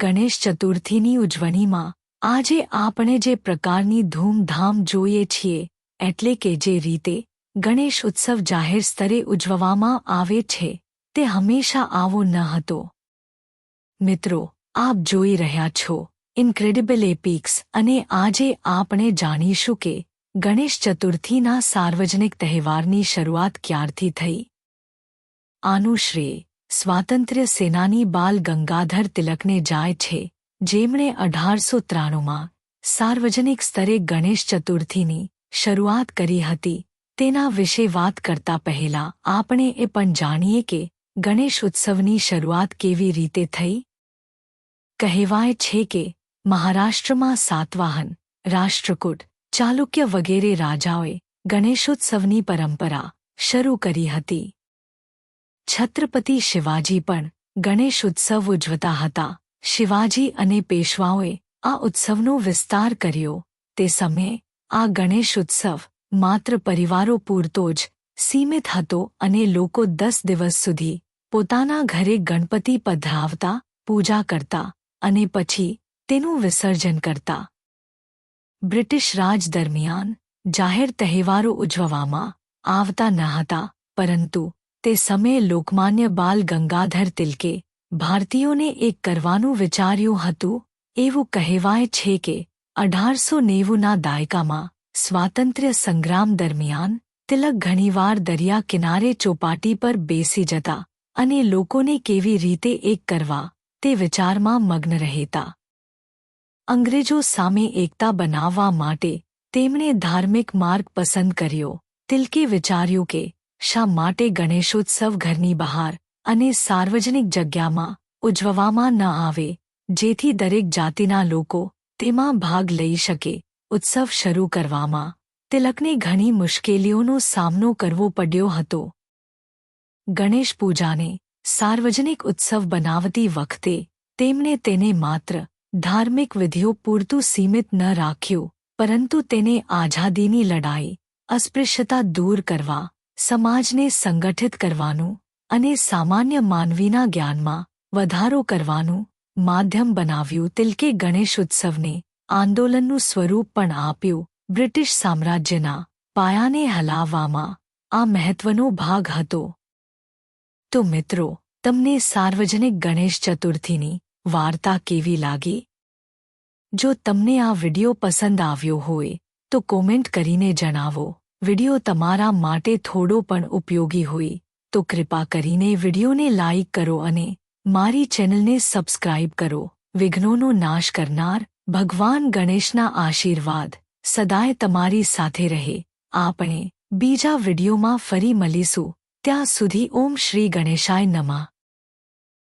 ગણેશ ચતુર્થીની ઉજવણીમાં આજે આપણે જે પ્રકારની ધૂમધામ જોઈએ છીએ, એટલે કે જે રીતે ગણેશ ઉત્સવ જાહેર સ્તરે ઉજવવામાં આવે છે, તે હંમેશા આવો ન હતો. મિત્રો, આપ જોઈ રહ્યા છો ઇન્ક્રેડિબલ એપિક્સ અને આજે આપણે જાણીશું કે ગણેશ ચતુર્થીના સાર્વજનિક તહેવારની શરૂઆત ક્યારથી થઈ? આનું શ્રેય સ્વાતંત્ર્ય સેનાની બાલ ગંગાધર તિલકને જાય છે, જેમણે અઢારસો ત્રાણુંમાં સાર્વજનિક સ્તરે ગણેશ ચતુર્થીની શરૂઆત કરી હતી. તેના વિશે વાત કરતા પહેલા આપણે એ પણ જાણીએ કે ગણેશ ઉત્સવની શરૂઆત કેવી રીતે થઈ. કહેવાય છે કે મહારાષ્ટ્રમાં સાતવાહન રાષ્ટ્રકૂટ, ચાલુક્ય વગેરે રાજાઓએ ગણેશોત્સવની પરંપરા શરૂ કરી હતી. છત્રપતિ શિવાજી પણ ગણેશ ઉત્સવ ઉજવતા હતા. શિવાજી અને પેશવાઓએ આ ઉત્સવનો વિસ્તાર કર્યો. તે સમયે આ ગણેશ ઉત્સવ માત્ર પરિવારો પૂરતો જ સીમિત હતો અને લોકો દસ દિવસ સુધી પોતાના ઘરે ગણપતિ પધરાવતા પૂજા કરતા અને પછી તેનું વિસર્જન કરતા. બ્રિટિશ રાજ દરમિયાન જાહેર તહેવારો ઉજવવામાં આવતા ન હતા, પરંતુ તે સમયે લોકમાન્ય બાલ ગંગાધર તિલકે ભારતીયોને એક કરવાનું વિચાર્યું હતું, એવું કહેવાય છે કે અઢારસો નેવુંના દાયકામાં સ્વાતંત્ર્ય સંગ્રામ દરમિયાન તિલક ઘણીવાર દરિયા કિનારે ચોપાટી પર બેસી જતા અને લોકોને કેવી રીતે એક કરવા તે વિચારમાં મગ્ન રહેતા. અંગ્રેજો સામે એકતા બનાવવા માટે તેમણે ધાર્મિક માર્ગ પસંદ કર્યો. તિલકે વિચાર્યું કે શા માટે ગણેશોત્સવ ઘરની બહાર અને સાર્વજનિક જગ્યામાં ઉજવવામાં ન આવે, જેથી દરેક જાતિના લોકો તેમાં ભાગ લઈ શકે? ઉત્સવ શરૂ કરવામાં તિલકને ઘણી મુશ્કેલીઓનો સામનો કરવો પડ્યો હતો. ગણેશ પૂજાને સાર્વજનિક ઉત્સવ બનાવતી વખતે તેમણે તેને માત્ર ધાર્મિક વિધિઓ પૂરતું સીમિત ન રાખ્યું, પરંતુ તેને આઝાદીની લડાઈ અસ્પૃશ્યતા દૂર કરવા સમાજને સંગઠિત કરવાનું અને સામાન્ય માનવીના જ્ઞાનમાં વધારો કરવાનું માધ્યમ બનાવ્યું. તિલકે ગણેશ ઉત્સવને આંદોલનનું સ્વરૂપ પણ આપ્યું. બ્રિટિશ સામ્રાજ્યના પાયાને હલાવવામાં આ મહત્વનો ભાગ હતો. તો મિત્રો, તમને સાર્વજનિક ગણેશ ચતુર્થીની વાર્તા કેવી લાગી? જો તમને આ વિડિયો પસંદ આવ્યો હોય, તો કોમેન્ટ કરીને જણાવો. વિડિયો તમારા માટે થોડો પણ ઉપયોગી હોય, તો કૃપા કરીને વિડિયોને લાઇક કરો અને મારી ચેનલને સબસ્ક્રાઇબ કરો. વિઘ્નોનો નાશ કરનાર ભગવાન ગણેશના આશીર્વાદ સદાય તમારી સાથે રહે. આપણે બીજા વિડિયોમાં ફરી મળીશું. ત્યાં સુધી ઓમ શ્રી ગણેશાય નમઃ.